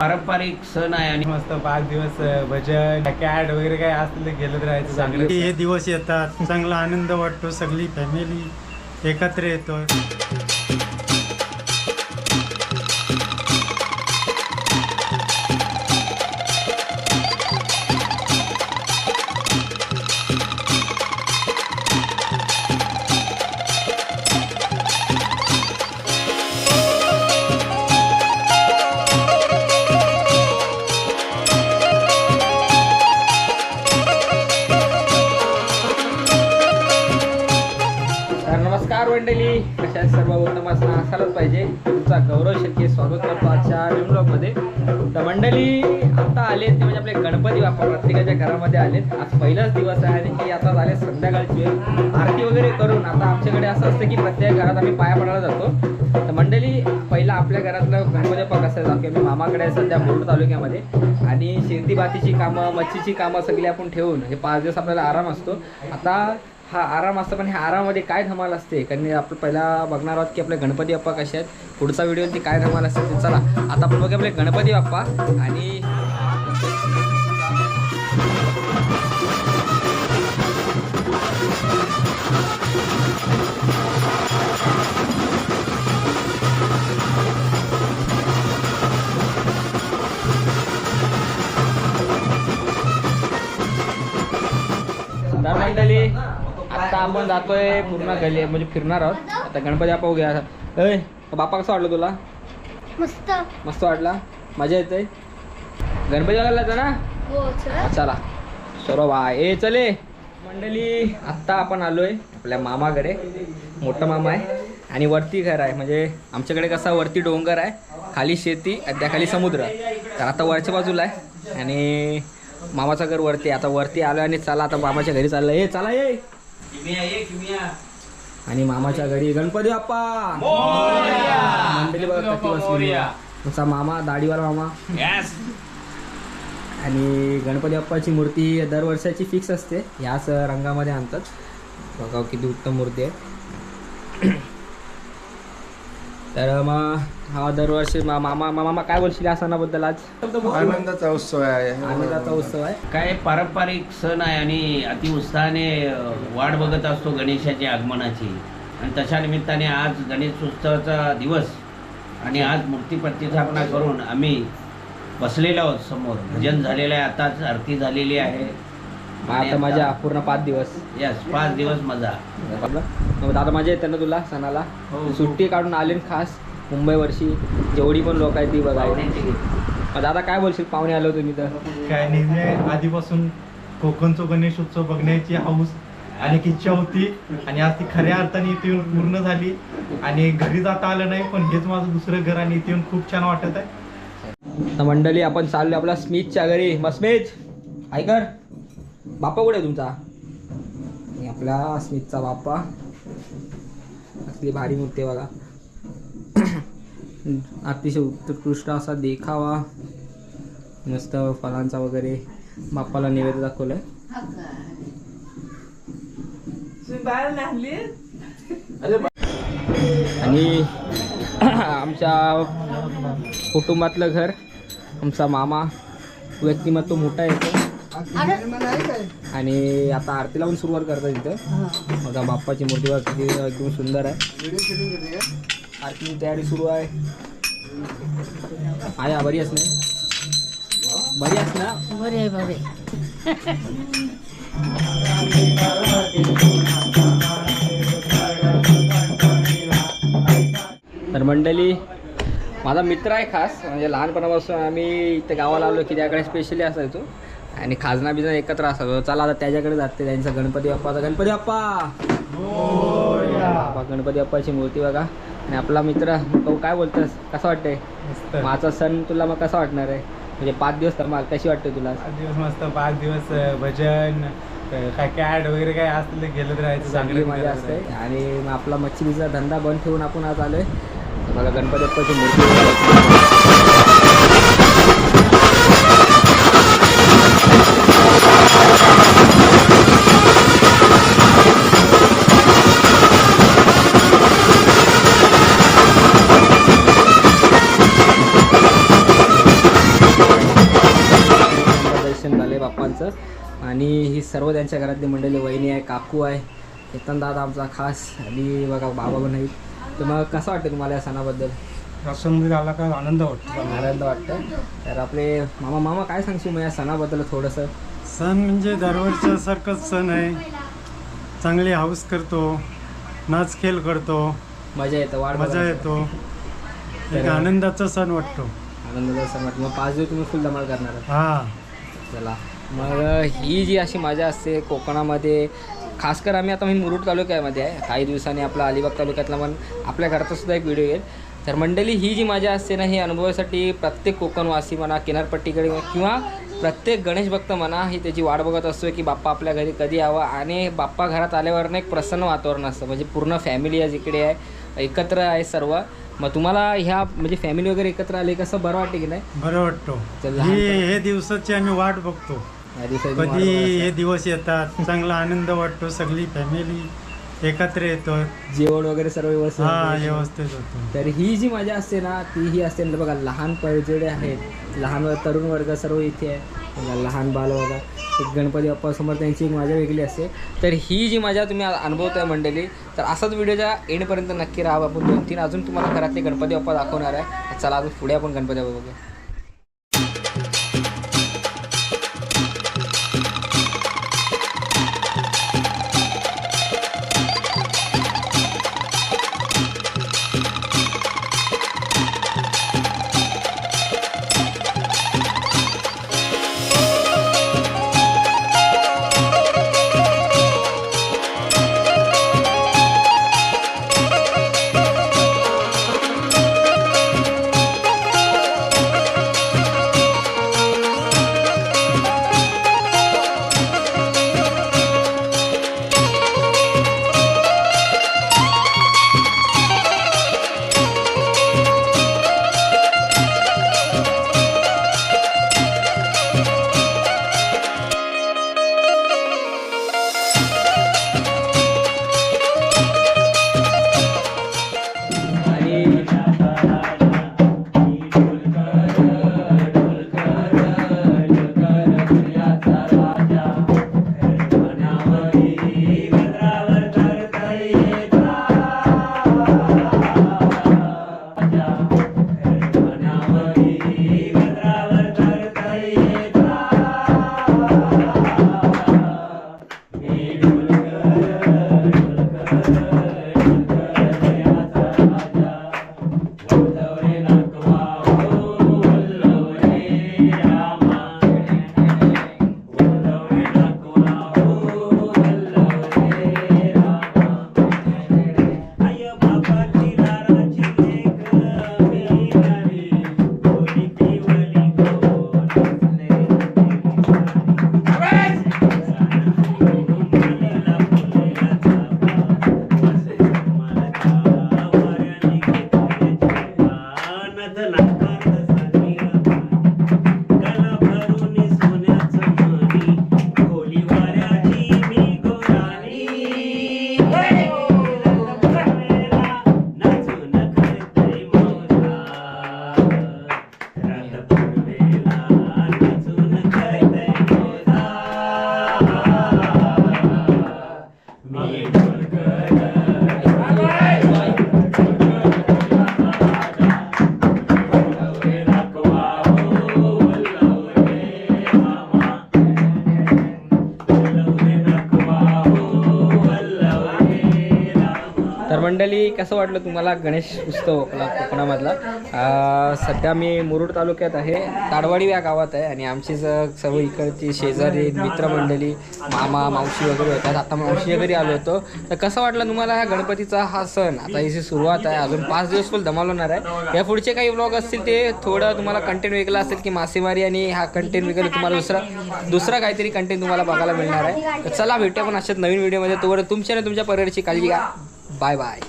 पारंपरिक सण आहे आणि मस्त पाच दिवस भजन कॅट वगैरे काय असतील ते गेलं राहायचं चांगलं. हे दिवस येतात चांगला आनंद वाटतो सगळी फॅमिली एकत्र येतो नमस्कार मंडळी. कशा सर्व? उत्तम असणं असायलाच पाहिजे. तुमचा गौरव शेतके स्वागत करतो आजच्या न्यू ब्लॉगमध्ये तर मंडळी आता आले ते म्हणजे आपले गणपती बाप्पा प्रत्येकाच्या घरामध्ये आलेत. आज पहिलाच दिवस आहे आणि की आता आले संध्याकाळची. वेळ आरती वगैरे करून आता आमच्याकडे असं असतं की प्रत्येक घरात आम्ही पाया पडायला जातो. तर मंडळी पहिला आपल्या घरातलं गणपती बाप्पा कसं जातो मी मामाकडे आहे सध्या मुरुड तालुक्यामध्ये. आणि शेती बातीची कामं मच्छीची कामं सगळी आपण ठेवून हे पाच दिवस आपल्याला आराम असतो. आता हा आराम असतो पण ह्या आरामामध्ये काय धमाल असते? कारण आपण पहिला बघणार आहोत की आपले गणपती बाप्पा कसे आहेत. पुढचा व्हिडिओ ते काय धमाल असते ते चला. आता आपण बघूया आपले गणपती बाप्पा आणि तर मंडळी आता आपण जातोय पूर्ण गली म्हणजे फिरणार आहोत. आता गणपती बाप्पा बघूया अय बाप्पा कसं वाटलं तुला? मस्त. मस्त वाटला? मजा येते? गणपती जायचं ना? हो चला. चला. सर्व बा ए चले मंडळी आत्ता आपण आलोय आपल्या मामाकडे. मोठा मामा आहे. आणि वरती घर आहे. म्हणजे आमच्याकडे कसा वरती डोंगर आहे खाली शेती आणि त्या खाली समुद्र. तर आता वरच्या बाजूला आहे. आणि मामाचं घर वरती आहे. आता वरती आलोय आणि चला आता मामाच्या घरी चाललं ए चला ये आणि मामाच्या घरी गणपती बाप्पा. मंडळी बघा कशी बसली तुमचा मामा दाढीवाला मामा. आणि गणपती बाप्पाची मूर्ती दरवर्षाची फिक्स असते. ह्याच रंगामध्ये आणतात. बघा किती उत्तम मूर्ती आहे. तर मग हा दरवर्षी मा- मामा मा- मामा काय बोलशील या सणाबद्दल आज? आनंदाचा उत्सव आहे. आनंदाचा उत्सव आहे. काय पारंपरिक सण आहे आणि अति उत्साहाने अ, वाट बघत असतो गणेशाच्या आगमनाची. आणि तशा निमित्ताने आज गणेश उत्सवाचा दिवस आणि आज मूर्ती प्रतिष्ठापना करून आम्ही बसलेलो आहोत समोर. भजन झालेलं आहे आताच आरती झालेली आहे. आता माझ्या पूर्ण पाच दिवस. यस पाच दिवस मजा. दादा मजा येते ना तुला सणाला? हो. सुट्टी काढून आले ना खास मुंबई वर्षी जेवढी पण लोक आहेत ती बघायला. मग दादा काय बोलशील? पाहुणे आलो तुम्ही तर. काय नेहमी आधीपासून कोकणचा गणेश उत्सव बघण्याची हाऊस अनेक इच्छा होती. आणि आज ती खऱ्या अर्थाने इथे येऊन पूर्ण झाली. आणि घरी जाता आलं नाही पण हेच माझं दुसरं घर आणि इथे येऊन खूप छान वाटत आहे. तर मंडळी आपण चाललो आपला स्मिथच्या घरी. मग स्मिथ ऐकर बाप्पा कुठे आहे तुमचा? आणि आपला स्मिथचा बाप्पा. असली भारी मूर्ती बघा. अतिशय उत्कृष्ट असा देखावा. मस्त फळांचा वगैरे बाप्पाला निवेद दाखवलंय. आणि आमच्या कुटुंबातलं घर आमचा मामा व्यक्तिमत्व मोठा येतो आणि आता आरतीला पण सुरुवात करतात इथं. बघा बाप्पाची मूर्ती किती एकदम सुंदर आहे. आरतीची तयारी सुरू आहे. आया बरी आहेस नाही बरी आहेस ना? बरे बरे तर मंडळी माझा मित्र आहे खास. म्हणजे लहानपणापासून आम्ही इथे गावाला आलो की त्याकडे स्पेशली असायचो. आणि खाजना बिजना एकत्र असायचो चला आता त्याच्याकडे जाते. त्यांचा गणपती बाप्पाचा. गणपती बाप्पा! गणपती बाप्पाची मूर्ती बघा. आणि आपला मित्र तो काय बोलतोस? कसं वाटतंय? माझा सण तुला मग कसा वाटणार आहे? म्हणजे पाच दिवस धमाल कशी वाटते तुला? पाच दिवस मस्त. पाच दिवस भजन काय कॅट वगैरे काय असतील ते गेलं राहायचं चांगली चांगलं मजा असते. आणि मग आपला मच्छीचा धंदा बंद ठेवून आपण आज आलोय. बघा गणपती बाप्पाची मूर्ती सर्व त्यांच्या घरातली मंडळी वहिनी आहे काकू आहे केतन दादा आमचा खास आणि बघा बाबा पण आहेत. तर मग कसं वाटतं तुम्हाला या सणाबद्दल? प्रसंग झाला का आनंद वाटतो. आनंद वाटतं तर आपले मामा मामा काय सांगशील मग या सणाबद्दल थोडंसं? सण म्हणजे दरवर्षीसारखंच सण आहे. चांगली हाऊस करतो नाच खेळ करतो. मजा येतं वाढ मजा. येतो. एक आनंदाचा सण वाटतो. आनंदाचा सण वाटतं. मग पाच दिवस तुम्ही फुल धमाल करणार आहात. हा. चला. मग ही जी अशी मजा असते कोकणामध्ये खासकर आम्ही आता मी मुरुड तालुक्यामध्ये आहे. काही दिवसांनी आपला अलिबाग तालुक्यातला पण आपल्या घराचा सुद्धा एक व्हिडिओ येईल. तर मंडळी ही जी मजा असते ना ही अनुभवासाठी प्रत्येक कोकणवासी म्हणा किनारपट्टीकडे किंवा प्रत्येक गणेश भक्त म्हणा ही त्याची वाट बघत असतो की बाप्पा आपल्या घरी कधी यावा आणि बाप्पा घरात आल्यावर ना एक प्रसन्न वातावरण असतं. म्हणजे पूर्ण फॅमिली आज इकडे आहे एकत्र आहे सर्व. मग तुम्हाला ह्या म्हणजे फॅमिली वगैरे एकत्र आले कसं बरं वाटते की नाही? बरं वाटतो. चल, ही दिवसाची आम्ही वाट बघतो. कधी हे. दिवस येतात चांगला आनंद वाटतो सगळी फॅमिली एकत्र येतो. जेवण वगैरे सर्व व्यवस्थित हा होतं. व्यवस्थित होतो. तर ही जी मजा असते ना ती ही असते ना बघा लहान पळजेडे आहेत. लहान तरुण वर्ग सर्व इथे आहे. लहान बाल बघा एक गणपती बाप्पासमोर त्यांची एक मजा वेगळी असते. तर ही जी मजा तुम्ही अनुभवताय मंडळी तर असाच व्हिडिओच्या एंडपर्यंत नक्की राहा आपण दोन तीन अजून तुम्हाला घरातले गणपती बाप्पा दाखवणार आहे. चला अजून पुढे आपण गणपती बाप्पा बघूया. मंडळी कसं वाटलं तुम्हाला गणेश उत्सव आपला कोकणामधला? सध्या मी मुरुड तालुक्यात आहे. ताडवाडी या गावात आहे आणि आमची सर्व इकडची शेजारी मित्रमंडळी मामा मावशी वगैरे होतात. आता मावशी घरी आलो होतो. तर कसं वाटलं तुम्हाला हा गणपतीचा हा सण? आता याची सुरुवात आहे. अजून पाच दिवस फुल धमाल होणार आहे. या पुढचे काही व्लॉग असतील ते थोडं तुम्हाला कंटेंट वेगळा असेल की मासेमारी आणि हा कंटेंट वगैरे तुम्हाला दुसरा दुसरा काहीतरी कंटेंट तुम्हाला बघायला मिळणार आहे. तर चला भेटूया पण अशाच नवीन व्हिडिओमध्ये तोवर तुमच्या आणि तुमच्या परिवाराची काळजी घ्या. Bye-bye.